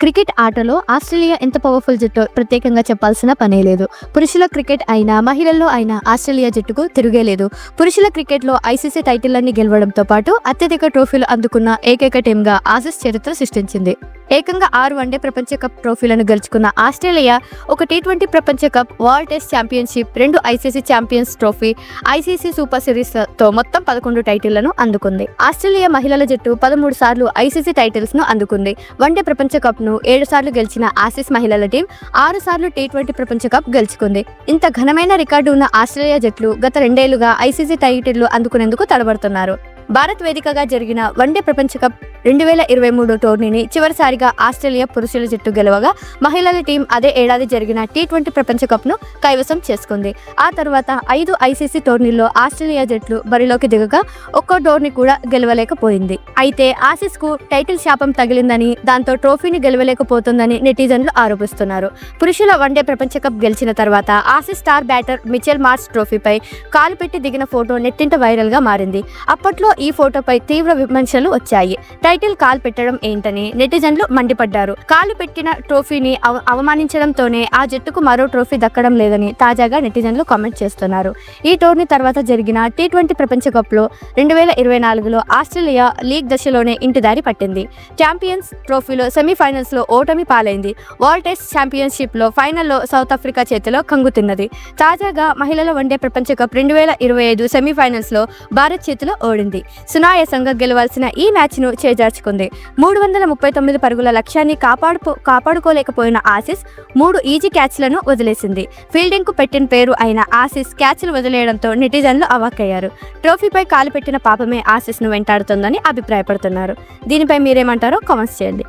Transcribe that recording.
Cricket ఆటలో Australia ఎంత powerful జట్టు? ప్రత్యేకంగా చెప్పాల్సిన పనే లేదు. పురుషుల క్రికెట్ అయినా మహిళల్లో అయినా ఆస్ట్రేలియా జట్టుకు తిరిగే లేదు. పురుషుల క్రికెట్లో ఐసీసీ టైటిళ్ళన్నీ గెలవడంతో పాటు అత్యధిక ట్రోఫీలు అందుకున్న ఏకైక టీంగా ఆసిస్ చరిత్ర సృష్టించింది. ఏకంగా ఆరు వన్డే ప్రపంచ కప్ ట్రోఫీలను గెలుచుకున్న ఆస్ట్రేలియా ఒక టీ ట్వంటీ ప్రపంచ కప్ వరల్డ్ టెస్ట్ ఛాంపియన్షిప్ రెండు ICC champions trophy ICC super సిరీస్తో మొత్తం పదకొండు టైటిళ్ళను అందుకుంది. ఆస్ట్రేలియా మహిళల జట్టు పదమూడు సార్లు ఐసీసీ టైటిల్స్ను అందుకుంది. వన్డే ప్రపంచ కప్ను ఏడు సార్లు గెలిచిన ఆసిస్ మహిళల టీం ఆరు సార్లు టీ ట్వంటీ ప్రపంచ కప్ గెలుచుకుంది. ఇంత ఘనమైన రికార్డు ఉన్న ఆస్ట్రేలియా జట్లు గత రెండేళ్ళుగా ఐసీసీ టైటిళ్ళు అందుకునేందుకు తడబడుతున్నారు. భారత్ వేదికగా జరిగిన వన్డే ప్రపంచ కప్ రెండు వేల ఇరవై మూడు టోర్నీని చివరిసారిగా ఆస్ట్రేలియా పురుషుల జట్టు గెలవగా మహిళల టీం అదే ఏడాది జరిగిన టీ ట్వంటీ ప్రపంచ కప్ను కైవసం చేసుకుంది. ఆ తర్వాత ఐదు ఐసీసీ టోర్నీల్లో ఆస్ట్రేలియా జట్లు బరిలోకి దిగగా ఒక్కో టోర్నీ కూడా గెలవలేకపోయింది. అయితే ఆసిస్కు టైటిల్ శాపం తగిలిందని దాంతో ట్రోఫీని గెలవలేకపోతుందని నెటిజన్లు ఆరోపిస్తున్నారు. పురుషుల వన్డే ప్రపంచ కప్ గెలిచిన తర్వాత Aussie star batter Mitchell Marsh ట్రోఫీపై కాలు పెట్టి దిగిన ఫోటో నెట్టింట వైరల్గా మారింది. అప్పట్లో ఈ ఫోటోపై తీవ్ర విమర్శలు వచ్చాయి. టైటిల్ కాల్ పెట్టడం ఏంటని నెటిజన్లు మండిపడ్డారు. కాలు పెట్టిన ట్రోఫీని అవమానించడంతోనే ఆ జట్టుకు మరో ట్రోఫీ దక్కడం లేదని తాజాగా నెటిజన్లు కామెంట్ చేస్తున్నారు. ఈ టోర్నీ తర్వాత జరిగిన టీ ట్వంటీ ప్రపంచ కప్లో రెండు వేల ఇరవై నాలుగులో ఆస్ట్రేలియా లీగ్ దశలోనే ఇంటి దారి పట్టింది. ఛాంపియన్స్ ట్రోఫీలో సెమీఫైనల్స్లో ఓటమి పాలైంది. వరల్డ్ టెస్ట్ ఛాంపియన్షిప్లో ఫైనల్లో సౌత్ ఆఫ్రికా చేతిలో కంగుతున్నది తాజాగా మహిళల వన్డే ప్రపంచ కప్ రెండు వేల ఇరవై ఐదు సెమీఫైనల్స్లో భారత్ చేతిలో ఓడింది. సునాయాసంగా గెలవాల్సిన ఈ మ్యాచ్ను చేర్చుకుంది మూడు వందల ముప్పై తొమ్మిది పరుగుల లక్ష్యాన్ని కాపాడు కాపాడుకోలేకపోయిన ఆసిస్ మూడు ఈజీ క్యాచ్లను వదిలేసింది. ఫీల్డింగ్కు పెట్టిన పేరు అయిన ఆసిస్ క్యాచ్లు వదిలేయడంతో నెటిజన్లు అవాక్కయ్యారు. ట్రోఫీపై కాలు పెట్టిన పాపమే ఆసిస్ను వెంటాడుతుందని అభిప్రాయపడుతున్నారు. దీనిపై మీరేమంటారో కామెంట్స్ చేయండి.